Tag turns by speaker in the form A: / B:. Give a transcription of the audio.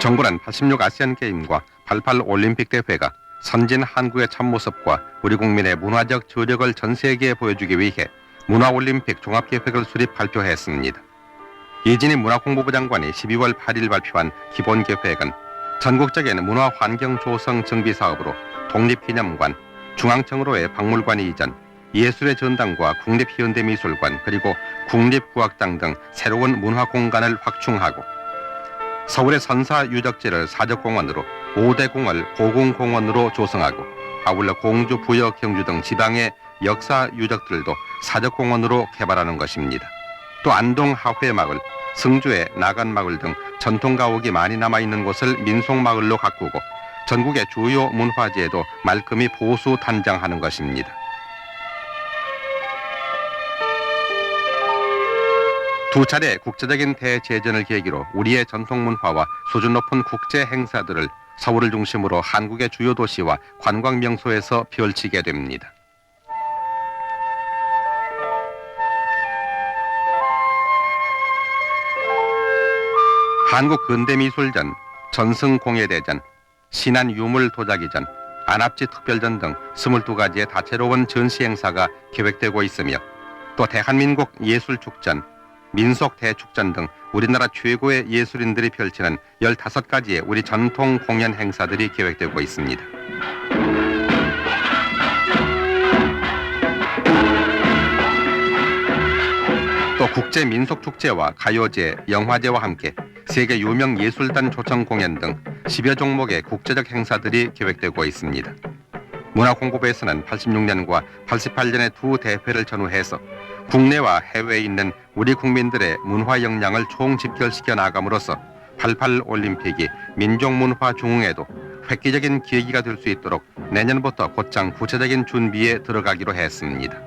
A: 정부는 86 아시안 게임과 88 올림픽 대회가 선진 한국의 참모습과 우리 국민의 문화적 저력을 전 세계에 보여주기 위해 문화올림픽 종합계획을 수립 발표했습니다. 이진희 문화공보부 장관이 12월 8일 발표한 기본계획은 전국적인 문화 환경 조성 정비 사업으로 독립기념관, 중앙청으로의 박물관 이전, 예술의 전당과 국립현대미술관 그리고 국립국악당 등 새로운 문화 공간을 확충하고 서울의 선사 유적지를 사적공원으로 5대 공을 고궁공원으로 조성하고 아울러 공주, 부여, 경주 등 지방의 역사 유적들도 사적공원으로 개발하는 것입니다. 또 안동 하회마을, 승주의 나간마을 등 전통 가옥이 많이 남아있는 곳을 민속마을로 가꾸고 전국의 주요 문화재에도 말끔히 보수 단장하는 것입니다. 두 차례 국제적인 대제전을 계기로 우리의 전통 문화와 수준 높은 국제 행사들을 서울을 중심으로 한국의 주요 도시와 관광 명소에서 펼치게 됩니다. 한국 근대미술전, 전승공예대전, 신안 유물 도자기전, 안압지 특별전 등 22가지의 다채로운 전시 행사가 계획되고 있으며 또 대한민국 예술축전, 민속 대축전 등 우리나라 최고의 예술인들이 펼치는 15가지의 우리 전통 공연 행사들이 계획되고 있습니다. 또 국제 민속 축제와 가요제, 영화제와 함께 세계 유명 예술단 초청 공연 등 10여 종목의 국제적 행사들이 계획되고 있습니다. 문화공보부에서는 86년과 88년의 두 대회를 전후해서 국내와 해외에 있는 우리 국민들의 문화 역량을 총집결시켜 나감으로써 88 올림픽이 민족문화 중흥에도 획기적인 계기가 될 수 있도록 내년부터 곧장 구체적인 준비에 들어가기로 했습니다.